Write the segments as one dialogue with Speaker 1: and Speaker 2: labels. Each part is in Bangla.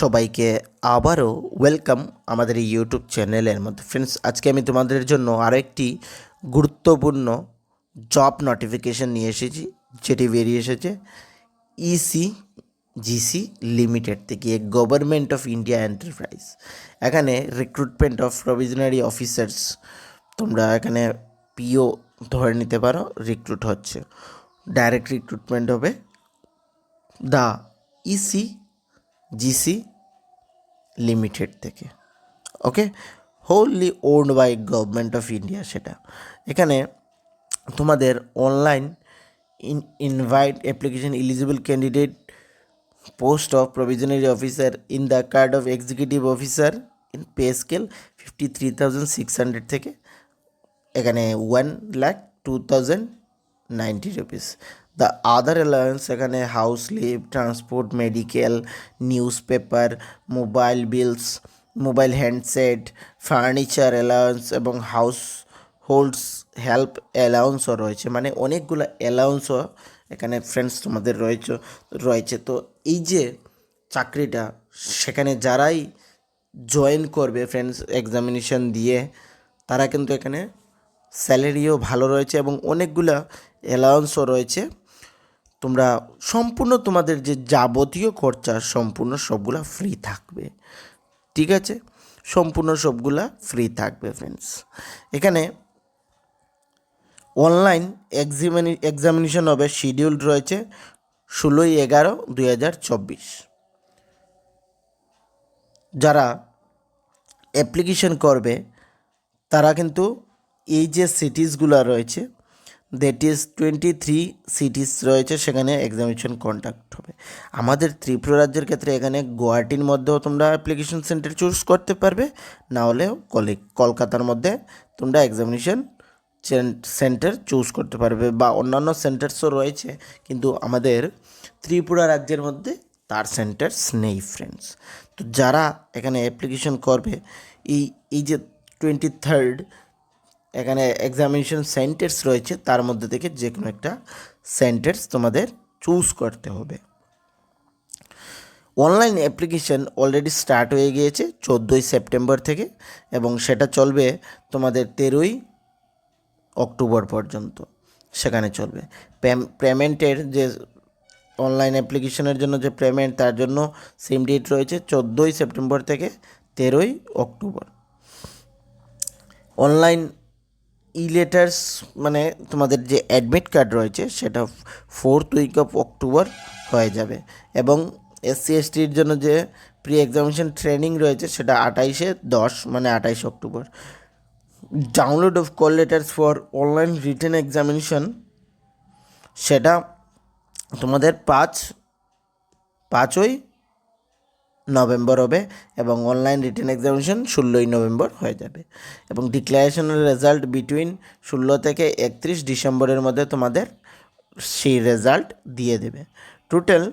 Speaker 1: সবাইকে আবারও ওয়েলকাম আমাদের এই ইউটিউব চ্যানেলের মধ্যে। ফ্রেন্ডস আজকে আমি তোমাদের জন্য আরও একটি গুরুত্বপূর্ণ জব নোটিফিকেশন নিয়ে এসেছি, যেটি বেরিয়ে এসেছে ইসি জিসি লিমিটেড থেকে গভর্নমেন্ট অফ ইন্ডিয়া এন্টারপ্রাইজ এখানে রিক্রুটমেন্ট অফ প্রভিজনারি অফিসার্স তোমরা এখানে পিও ধরে নিতে পারো রিক্রুট হচ্ছে। ডাইরেক্ট রিক্রুটমেন্ট হবে দ্য ইসি জিসি লিমিটেড থেকে। Okay wholly owned by government of India সেটা। এখানে তোমাদের online in invite application eligible candidate post of provisionary officer in the card of executive officer in pay scale fifty three thousand six hundred থেকে। এখানে one lakh two thousand ninety rupees. The other allowance এখানে house leave transport medical newspaper mobile bills mobile handset furniture allowance এবং হাউস হোল্ডস হেল্প অ্যালাউন্সও রয়েছে। মানে অনেকগুলো অ্যালাউন্সও এখানে ফ্রেন্ডস তোমাদের রয়েছে রয়েছে। তো এই যে চাকরিটা, সেখানে যারাই জয়েন করবে ফ্রেন্ডস এক্সামিনেশন দিয়ে, তারা কিন্তু এখানে স্যালারিও ভালো রয়েছে এবং অনেকগুলো অ্যালাউন্সও রয়েছে। তোমরা সম্পূর্ণ তোমাদের যে যাবতীয় খরচা, সম্পূর্ণ সবগুলা ফ্রি থাকবে। ঠিক আছে? সম্পূর্ণ সবগুলা ফ্রি থাকবে ফ্রেন্ডস এখানে অনলাইন এক্সামিনি এক্সামিনেশন হবে শিডিউল রয়েছে ষোলোই এগারো দুই যারা অ্যাপ্লিকেশন করবে, তারা কিন্তু এই যে সিটিসগুলো রয়েছে that is twenty three cities রয়েছে, সেখানে এক্সামিনেশন কন্ডাক্ট হবে। আমাদের ত্রিপুরা রাজ্যের ক্ষেত্রে এখানে গুয়াহাটির মধ্যেও তোমরা অ্যাপ্লিকেশন সেন্টার চুজ করতে পারবে, না হলেও কলে কলকাতার মধ্যে তোমরা এক্সামিনেশন সেন্টার চুজ করতে পারবে, বা অন্যান্য সেন্টার্সও রয়েছে, কিন্তু আমাদের ত্রিপুরা রাজ্যের মধ্যে তার সেন্টার্স নেই ফ্রেন্ডস তো যারা এখানে অ্যাপ্লিকেশন করবে, এই এই যে টোয়েন্টি থার্ড এখানে এক্সামিনেশন সেন্টার্স রয়েছে, তার মধ্যে থেকে যে কোনো একটা সেন্টার্স তোমাদের চুজ করতে হবে। অনলাইন অ্যাপ্লিকেশন অলরেডি স্টার্ট হয়ে গিয়েছে চোদ্দোই সেপ্টেম্বর থেকে এবং সেটা চলবে তোমাদের তেরোই অক্টোবর পর্যন্ত। সেখানে চলবে। পেমেন্টের যে অনলাইন অ্যাপ্লিকেশনের জন্য যে পেমেন্ট তার জন্য সেম ডেট রয়েছে চোদ্দোই সেপ্টেম্বর থেকে তেরোই অক্টোবর। অনলাইন ই লেটার্স মানে তোমাদের যে অ্যাডমিট কার্ড রয়েছে, সেটা ফোর্থ উইক অফ অক্টোবর হয়ে যাবে। এবং এসসি এসটির জন্য যে প্রি এক্সামিনেশন ট্রেনিং রয়েছে, সেটা আঠাইশে দশ মানে আঠাইশে October download of call letters for online written examination সেটা তোমাদের পাঁচ, পাঁচই নভেম্বর হবে এবং অনলাইন রিটেন এক্সামিনেশন ষোলোই নভেম্বর হয়ে যাবে। এবং ডিক্লারেশনের রেজাল্ট বিটুইন ষোলো থেকে একত্রিশ ডিসেম্বরের মধ্যে তোমাদের সেই রেজাল্ট দিয়ে দেবে। টোটাল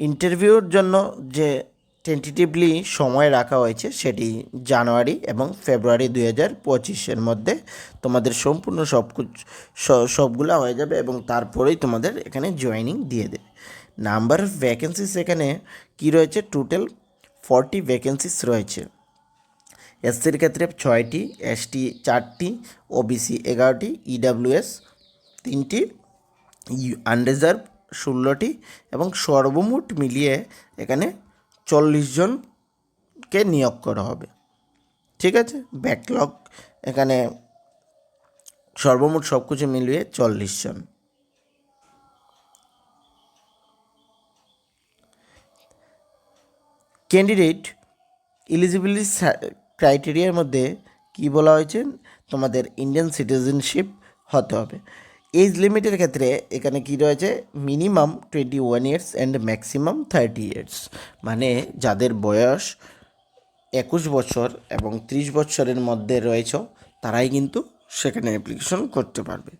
Speaker 1: ইন্টারভিউর জন্য যে টেন্টেটিভলি সময় রাখা হয়েছে সেটি জানুয়ারি এবং ফেব্রুয়ারি দুই হাজার পঁচিশের মধ্যে তোমাদের সম্পূর্ণ সব সবগুলা হয়ে যাবে এবং তারপরেই তোমাদের এখানে জয়েনিং দিয়ে দেবে। নাম্বার অফ ভ্যাকেন্সিস এখানে কী রয়েছে? টোটাল ফর্টি ভ্যাকেন্সিস রয়েছে। এসসির ক্ষেত্রে ছয়টি এসটি চারটি ওবিসি এগারোটি ইডাব্লিউএস তিনটি আনরিজার্ভ ষোলোটি এবং সর্বমোট মিলিয়ে এখানে চল্লিশ জনকে নিয়োগ করা হবে। ঠিক আছে? ব্যাকলগ এখানে সর্বমোট সব কিছু মিলিয়ে চল্লিশ জন। ক্যান্ডিডেট এলিজিবিলিটি ক্রাইটেরিয়ার মধ্যে কি বলা হয়েছে? তোমাদের ইন্ডিয়ান সিটিজেনশিপ হতে হবে। এজ লিমিটের ক্ষেত্রে এখানে কি রয়েছে? Minimum twenty one years and maximum thirty years মানে যাদের বয়স একুশ বছর এবং ত্রিশ বছরের মধ্যে রয়েছে, তারাই কিন্তু সেখানে অ্যাপ্লিকেশন করতে পারবে।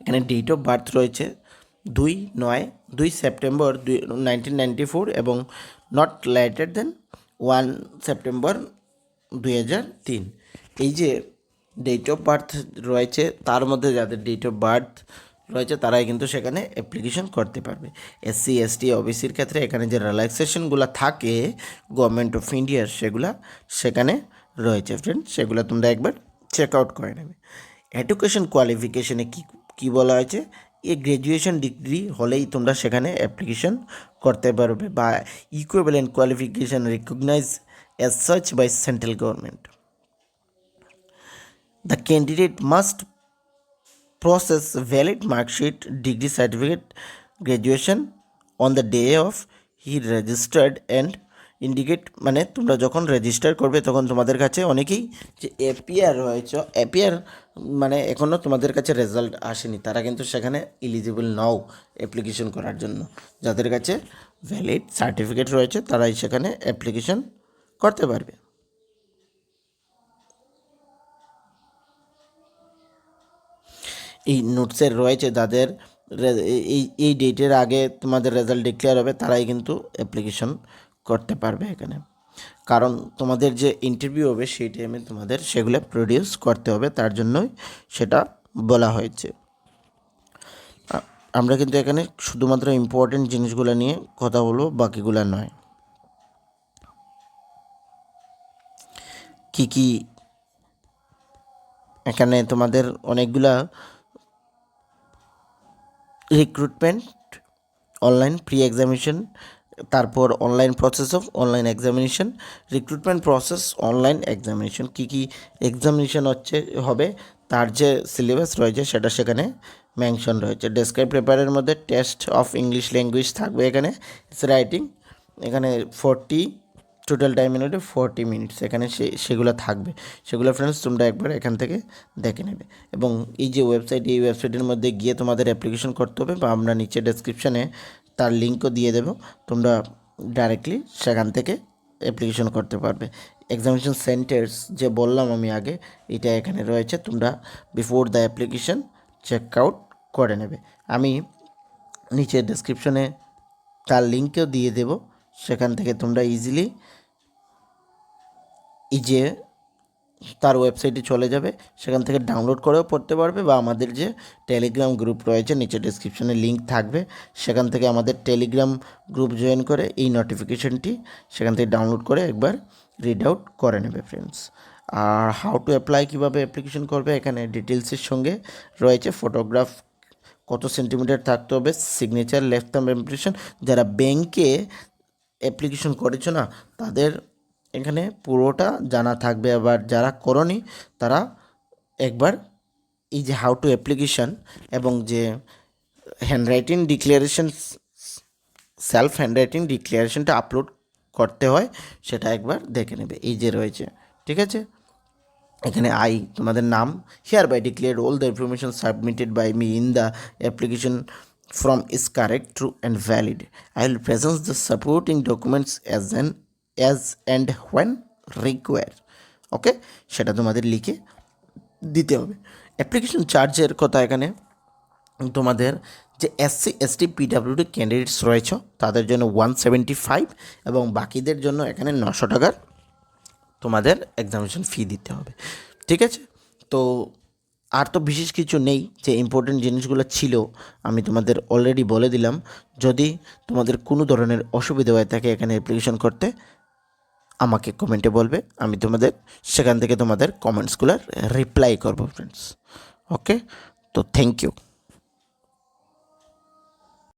Speaker 1: এখানে ডেট অফ বার্থ রয়েছে দুই নয়, দুই সেপ্টেম্বর দুই নাইনটিন নাইনটি ফোর এবং not later than one September দুই হাজার তিন। এই যে ডেট অফ বার্থ রয়েছে, তার মধ্যে যাদের ডেট অফ বার্থ রয়েছে, তারাই কিন্তু সেখানে অ্যাপ্লিকেশন করতে পারবে। এসসি এসটি ওবিসির ক্ষেত্রে এখানে যে রিল্যাক্সেশনগুলো থাকে গভর্নমেন্ট অফ ইন্ডিয়ার সেগুলা সেখানে রয়েছে। ফ্রেন্ড সেগুলো তোমরা একবার চেক আউট করে নেবে। এডুকেশন কোয়ালিফিকেশনে কী কী বলা হয়েছে? এ গ্র্যাজুয়েশন ডিগ্রি হলেই তোমরা সেখানে অ্যাপ্লিকেশন করতে পারবে বা equivalent qualification recognise as such by central government the candidate must valid mark sheet, degree certificate, graduation on the day of he registered and indicate মানে তোমরা যখন রেজিস্টার করবে তখন তোমাদের কাছে অনেকেই যে এপিআর রয়েছে এপিআর মানে এখনও তোমাদের কাছে রেজাল্ট আসেনি, তারা কিন্তু সেখানে এলিজিবল নাও অ্যাপ্লিকেশন করার জন্য। যাদের কাছে ভ্যালিড সার্টিফিকেট রয়েছে, তারাই সেখানে অ্যাপ্লিকেশন করতে পারবে। এই নোটসের রয়েছে, যাদের এই এই ডেটের আগে তোমাদের রেজাল্ট ডিক্লেয়ার হবে, তারাই কিন্তু অ্যাপ্লিকেশন করতে পারবে এখানে। কারণ তোমাদের যে ইন্টারভিউ হবে সেই টাইমে তোমাদের সেগুলো প্রডিউস করতে হবে, তার জন্যই সেটা বলা হয়েছে। আমরা কিন্তু এখানে শুধুমাত্র ইম্পর্টেন্ট জিনিসগুলো নিয়ে কথা বলব, বাকিগুলো নয়। কি কি এখানে তোমাদের অনেকগুলা রিক্রুটমেন্ট অনলাইন প্রি এক্সামিনেশন তারপর online process of online examination recruitment process online examination কী কী এক্সামিনেশন হচ্ছে, হবে, তার যে সিলেবাস রয়েছে সেটা সেখানে মেনশন রয়েছে। ডেসক্রাইব পেপারের মধ্যে টেস্ট অফ ইংলিশ ল্যাঙ্গুয়েজ থাকবে এখানে রাইটিং এখানে ফোরটি টোটাল টাইম মিনিটে ফোরটি মিনিটস এখানে সে, সেগুলো থাকবে। সেগুলো ফ্রেন্ডস তোমরা একবার এখান থেকে দেখে নেবে। এবং এই যে ওয়েবসাইট এই ওয়েবসাইটের মধ্যে গিয়ে তোমাদের অ্যাপ্লিকেশন করতে হবে বা আমরা নিচে ডেসক্রিপশানে তার লিঙ্কও দিয়ে দেবো। তোমরা ডাইরেক্টলি সেখান থেকে অ্যাপ্লিকেশন করতে পারবে। এক্সামিনেশন সেন্টার্স যে বললাম আমি আগে, এটা এখানে রয়েছে। তোমরা before the application check out করে নেবে। আমি নিচে ডেসক্রিপশনে তার লিঙ্কও দিয়ে দেব। সেখান থেকে তোমরা ইজিলি যে তার ওয়েবসাইটে চলে যাবে। সেখান থেকে ডাউনলোড করেও পড়তে পারবে বা আমাদের যে টেলিগ্রাম গ্রুপ রয়েছে, নিচে ডিসক্রিপশনে লিঙ্ক থাকবে। সেখান থেকে আমাদের টেলিগ্রাম গ্রুপ জয়েন করে এই নোটিফিকেশনটি সেখান থেকে ডাউনলোড করে একবার রিড আউট করে নেবে ফ্রেন্ডস আর হাউ টু অ্যাপ্লাই কীভাবে অ্যাপ্লিকেশন করবে, এখানে ডিটেলসের সঙ্গে রয়েছে। ফটোগ্রাফ কত সেন্টিমিটার থাকতে হবে সিগনেচার লেফট থাম্ব ইমপ্রেশন যারা ব্যাংকে অ্যাপ্লিকেশন করেছ না, তাদের এখানে পুরোটা জানা থাকবে, আবার যারা করনি তারা একবার এই যে হাউ টু অ্যাপ্লিকেশন এবং যে হ্যান্ডরাইটিং ডিক্লারেশন সেলফ হ্যান্ডরাইটিং ডিক্লারেশনটা আপলোড করতে হয়, সেটা একবার দেখে নেবে। এই যে রয়েছে, ঠিক আছে? এখানে আই তোমাদের নাম hereby declare all the information submitted by me in the application from is correct true and valid I will presence the supporting documents as an as and when require okay সেটা তোমাদের লিখে দিতে হবে। অ্যাপ্লিকেশন চার্জের কথা এখানে তোমাদের যে এসসি এসটি পিডাব্লিউডি ক্যান্ডিডেটস রয়েছে, তাদের জন্য ওয়ান সেভেন্টি ফাইভ এবং বাকিদের জন্য এখানে নশো টাকার তোমাদের এক্সামিনেশন ফি দিতে হবে। ঠিক আছে? তো আর তো বিশেষ কিছু নেই, যে ইম্পর্টেন্ট জিনিসগুলো ছিল, আমি তোমাদের অলরেডি বলে দিলাম। যদি তোমাদের কোনো ধরনের অসুবিধা হয়ে থাকে এখানে অ্যাপ্লিকেশন করতে আমাকে কমেন্টে বলবে, আমি তোমাদের, সেখান থেকে তোমাদের কমেন্টসগুলোর রিপ্লাই করব ফ্রেন্ডস ওকে তো থ্যাংক ইউ